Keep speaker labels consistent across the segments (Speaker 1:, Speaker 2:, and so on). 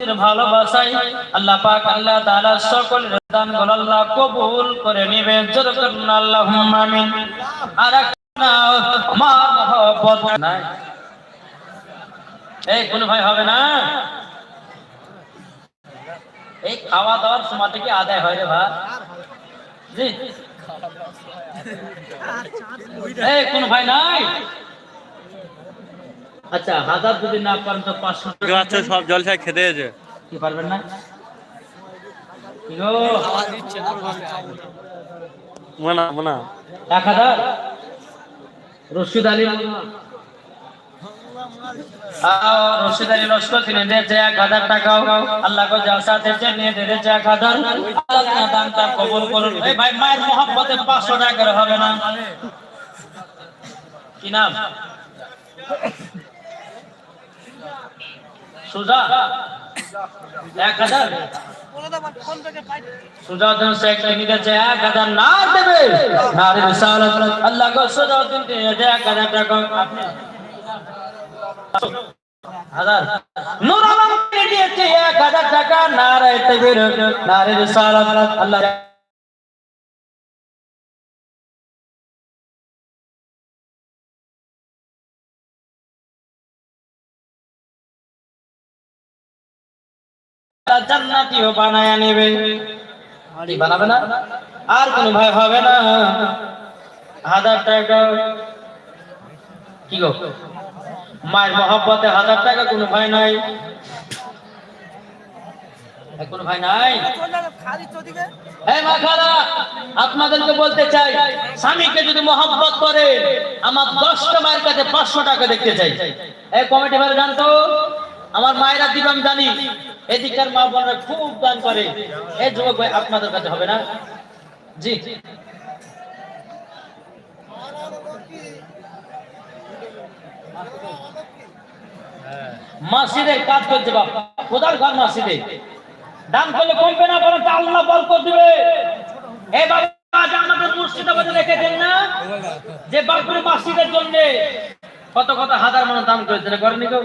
Speaker 1: ভালোবাসাই আল্লাহ পাক আল্লাহ তাআলা সকল দানগুলো আল্লাহ কবুল করে নিবে। জোর করুন আর এই, কোন ভাই হবে না? এই খাওয়া দাওয়ার সময় থেকে আদায় হয় রে ভাই। এই, কোন ভাই নাই? আচ্ছা হাজার যদি না পারেন তো পাঁচশো টাকা
Speaker 2: আছে সব জলসায় খেতে এসে
Speaker 1: কি পারবেন না?
Speaker 2: মোনা মোনা।
Speaker 1: এক হাজার রশিদ আলী রশিদ আলী লস্কর তিনি দিয়েছে এক হাজার টাকাও আল্লাহ কো জলসা দিয়েছে নিয়ে দিয়েছে এক হাজার। আল্লাহ দানটা কবুল করুন। এই ভাই মায়ের মহব্বতে পাঁচশো টাকা হবে না? কি নাম? সুজা, এক হাজার। সুজাউদ্দিন শেখ তিনি দিয়েছে এক হাজার। না দেবে। নারী বিশালত আল্লাহ কো সুজাউদ্দিন আলম দিয়েছে এক হাজার আল্লাহ জান্নাতিও বানায় নেবে। কি বানাবে না? আর কোন ভয় হবে না। হাজার টাকা। কি গো? মায়ের মহব্বতে হাজার টাকা কোনো ভয় নাই। এ, কোন ভাই নাই? খালা আপনাদেরকে বলতে চাই স্বামীকে যদি মহব্বত করে আমার দশটা মায়ের কাছে পাঁচশো টাকা দেখতে চাই। এই কমিটি ভাই জানতো? আমার মায়েরা দিব, আমি জানি। এদিককার মা বোনরা খুব দান করে। এই যুবক ভাই, আপনাদের কাছে হবে না? জি। মাসিদের কাজ করছে বাপ। ঘর মাসিদে দান করলে কমবে না, বরং আল্লাহ দিবে। এই বাবা আমাদের মুর্শিদাবাদে রেখেছেন না? যে বাপুর মাসিদের জন্য কত কত হাজার মানুষ দান করেছে করেনি কেউ?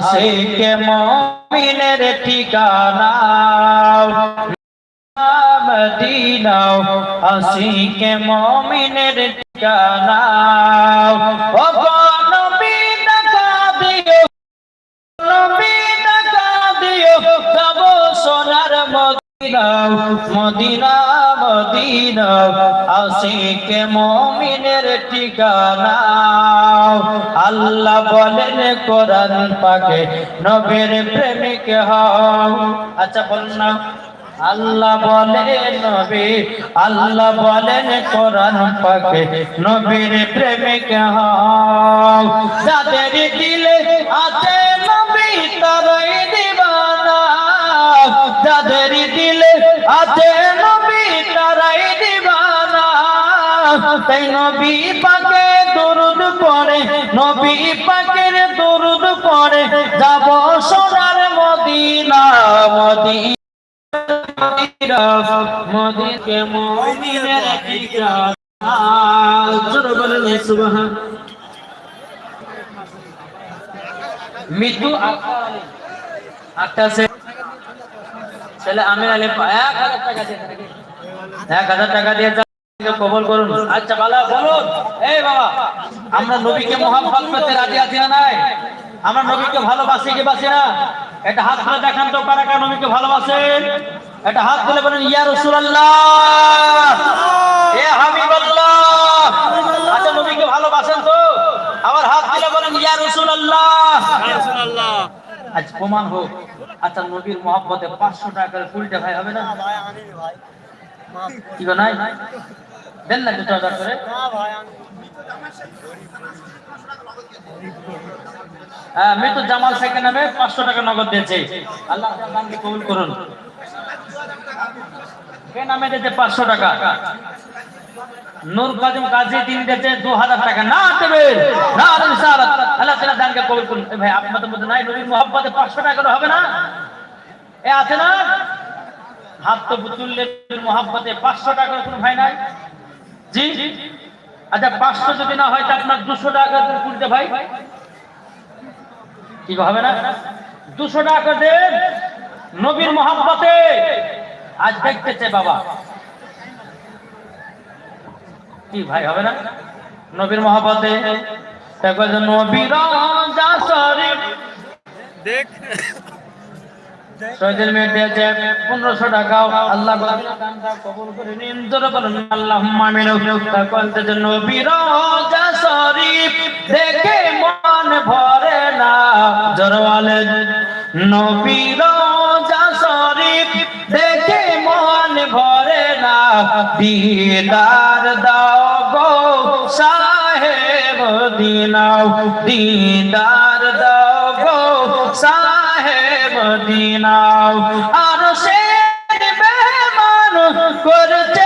Speaker 1: সে কে মমিনের ঠিকানা? আসি কে মমিনের ঠিকানা। মদিনা মদিনা মদিনা মমিনের ঠিকানা? আল্লাহ বলেন, কোরআন পাকে নবীর প্রেমিক হও। আচ্ছা বলুন না। আল্লাহ বলেন নবী, আল্লাহ বলেন, কোরআন পাকে নবীর প্রেমিক হও। যাদের দিলে আছে আছে নবী তারাই দিবানা। তাই নবী পাকে দরুদ পড়ে, নবী পাকের দরুদ পড়ে। যাব সোনার মদিনা মদিনা মদিকে মৃত্যু আটটা ছেলে এক হাজার টাকা দিয়ে কবল করুন। আচ্ছা বলুন। এই বাবা, আমরা নবীকে মোহাম্মত করতে রাজি আছি না নাই? আমরা নবীকে ভালোবাসি কি বাসি না? এটা হাত তুলে দেখান তো কারা কারা নবীকে ভালোবাসেন? এটা হাত তুলে বলেন, ইয়া রাসূলুল্লাহ এ হাবিবাল্লাহ আচ্ছা নবীকে ভালোবাসেন তো আবার হাত তুলে বলেন ইয়া রাসূলুল্লাহ
Speaker 2: আল্লাহ
Speaker 1: আজ প্রমাণ হোক। আচ্ছা নবীর মহব্বতে পাঁচশো টাকা করে কুড়িটা ভাই হবে না? কি নাই? দেন না দুটো হাজার করে। হ্যাঁ মৃত্যু জামাল শেখের নামে পাঁচশো টাকা নগদ দিয়েছে। আল্লাহ দানকে কবুল করুন। কে নামে দিয়েছে পাঁচশো টাকা? নূর কাজম কাজী দিন দিয়েছে, দু হাজার টাকা। না দেবে না স্যার আল্লাহ তাআলা দানকে কবুল করুন। ভাই, আপনাদের মধ্যে নাই নবীর মোহাব্বতে পাঁচশো টাকা করে হবে না? এ আছে না? হাত তো তুললে মোহাব্বতে পাঁচশো টাকা করে কোনো ভাই নাই? জি? আচ্ছা পাঁচশো যদি না হয়, তা আপনার দুশো টাকা করে তুলতে ভাই। কি হবে না? দুশো টাকা দেন নবীর মোহাম্মতে আজ দেখতেছে বাবা কি ভাই হবে না? নবীর দেখো নবীর
Speaker 2: দেখ।
Speaker 1: শহীদের মেয়ে দিয়েছে পনেরোশো টাকা। আল্লাহ কবুল করে নিন বলুন আল্লাহ মামিন নবীর শরীফ দেখে মন ভরে না। জরওয়ালে নবীর শরীফ দেখে ভরে না। দিদার দাও গো সাহেব দিনাও দিদার দাও গো সাহেব দিনাও আর সে বেমান করছেন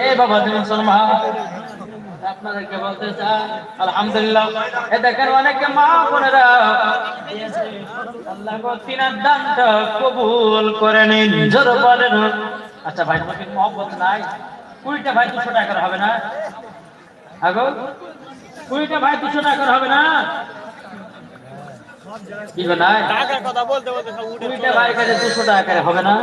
Speaker 1: এ বাবা মুসলমান আপনাদেরকে বলতে চাই আলহামদুলিল্লাহ। এ দেখেন অনেকে মা বোনেরা আল্লাহ তিনার দানটা কবুল করে নিন জোর বলেন। আচ্ছা ভাই তোমাকে মহব্বত নাই? কুড়িটা ভাই দুশো টাকার হবে না? আগো কুড়িটা ভাই দুশো টাকার হবে না? কি নাই?
Speaker 2: কথা বলতে বলতে
Speaker 1: কুড়িটা ভাই কাছে দুশো টাকার হবে না?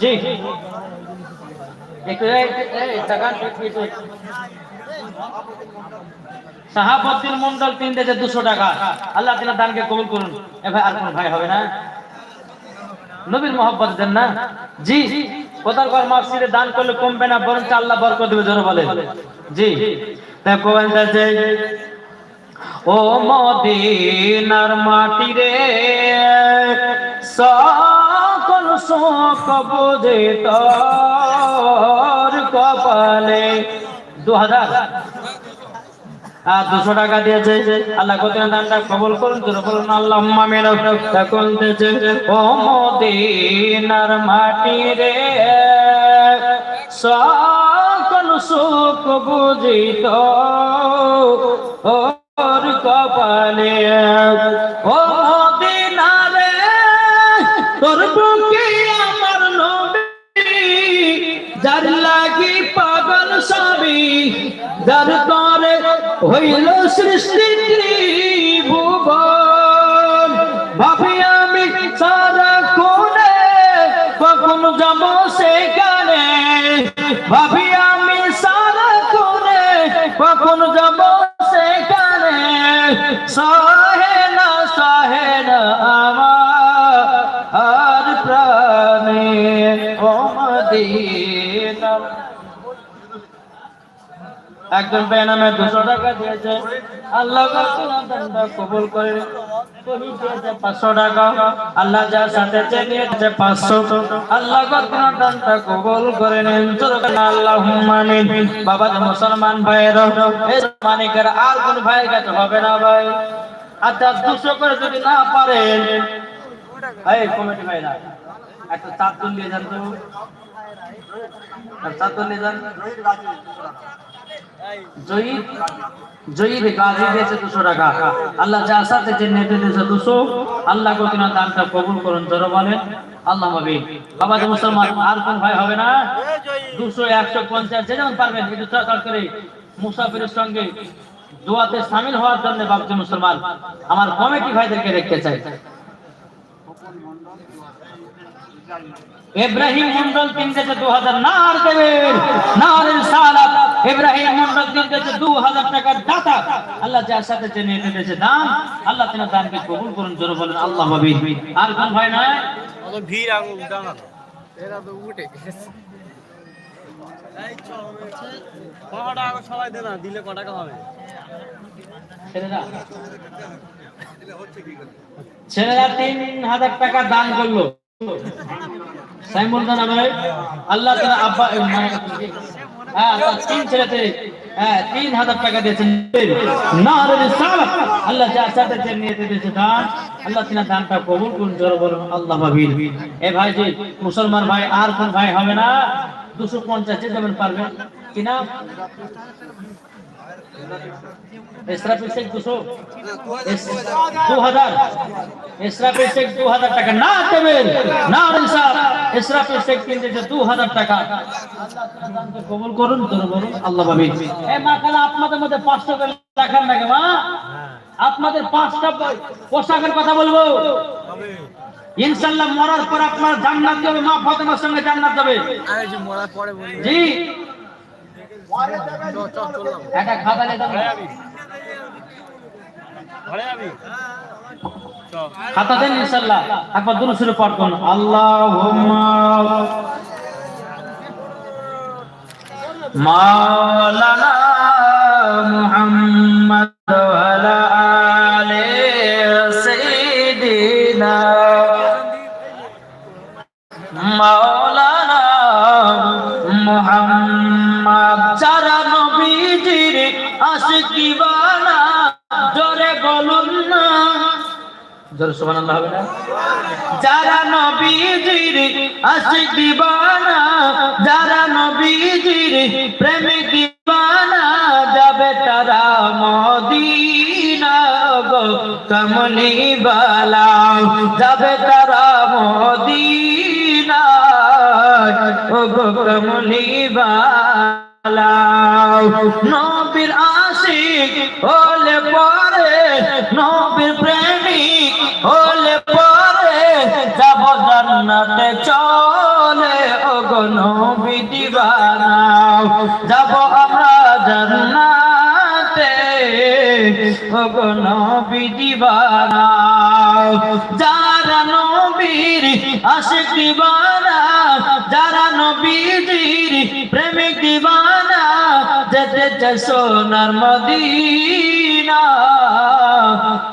Speaker 1: জি একটু এই- এই টাকা একটু- একটু- সাহাবুদ্দিন মন্ডল তিন দিয়েছে দুশো টাকা আল্লাহ তিনা দানকে কবুল করুন এ আর কোন ভাই হবে না নবীর মোহাম্মত দেন না জি কোথাও মসজিদে দান করলে কমবে না আল্লাহ বরকত দেবে জোরে বলে জি ও মদিনার মাটি রে সকল শোক বুঝে দু হাজার আর দুশো টাকা দিয়েছে। আল্লাহ কত দানটা কবল করুন তোর বলুন আল্লাহ মামিন বলতেছে ও মদিনার মাটি রে, সকল সুখ বুঝিত। ওর হইল সৃষ্টি ভুবন ভাবি আমি সারা কোনে কখন যাব সেখানে। ভাবি আমি সারা কোনে কখন যাব সেখানে। সহে একজন বেনামে দুশো টাকা দিয়েছে। আল্লাহ কবুল করে টাকা। আল্লাহ করে মুসলমান ভাই করে একটা গাজী দিয়েছে দুশো টাকা। আল্লাহ যা নেটে দিয়েছে দুশো। আল্লাহ কতিনা দানটা কবুল করুন, জোর বলেন। আল্লাহ নবী বাবা মুসলমান, আর কোন হবে না? দুশো একশো পঞ্চাশ, যে যেমন পারবেন করে মুসাফিরের সঙ্গে দোয়াতে সামিল হওয়ার জন্য ভাবছি মুসলমান, আমার কমিটি ভাইদেরকে দেখতে চাই? ইব্রাহিম মন্ডল কিনতেছে দু হাজার, নার দেবেন, নার ইনসালাত ইব্রাহিম মন্ডল কিনতেছে দু হাজার টাকার দাতা আল্লাহ যার সাথে নিয়ে দিতেছে দান আল্লাহ তেনার দানকে কবুল করুন জোরে বলেন আল্লাহ ভাবি আর কোন ভাই নয়
Speaker 2: ভিড় আঙুল দাঁড়ানো। কটা টাকা সবাই দে না দিলে ক টাকা হবে?
Speaker 1: ছেলেরা। তিন হাজার টাকা দান করল। সাইমুল দান আল্লাহ আব্বা মানে, হ্যাঁ তিন হ্যাঁ তিন হাজার টাকা না আল্লাহ নিয়ে আল্লাহ জোর আল্লাহ এ ভাই যে মুসলমান ভাই আর কোন ভাই হবে না? দুশো পঞ্চাশে যেমন পারবেন। কিনা ইসরাফিল শেখ দুশো। দু হাজার ইসরাফিল শেখ দু হাজার। টাকা। না দেবেন। না ইনসাফ। ইসরাফিল শেখ কিনতেছে দু হাজার টাকা। কবুল করুন তোর বলুন আল্লাহ ভাবি এ মা কালা আপনাদের মধ্যে পাঁচটা করে রাখার নাকি মা? আপনাদের পাঁচটা পোশাকের কথা বলব। ইনশাল্লাহ মরার পর আপনার জান্নাত যাবে মা ফাতেমার সঙ্গে জান্নাত যাবে
Speaker 2: বলি
Speaker 1: জি। একটা খাতা দেন ইনশাল্লাহ একবার দুরু শুরু পাঠ করুন। আল্লাহ মাওলানা মুহাম্মদ ওয়ালা সুবহানাল্লাহ হবে না? যারা নবীজির আশিক দিবানা, যারা নবীজির প্রেমিক দিবানা, যাবে তারা মদিনা গো, কমলি বালা। যাবে তারা মদিনা ও গো, কমলি বালা। নবীর আশিক হলে জান্নাতে চলে ও গো নবী দিবানা যাব আমরা জান্নাতে ও গো নবী দিবানা যারা নবীর আশিক দিবানা, যারা নবীজির প্রেমিক দিবানা, যেতে চায় সোনার মদিনা।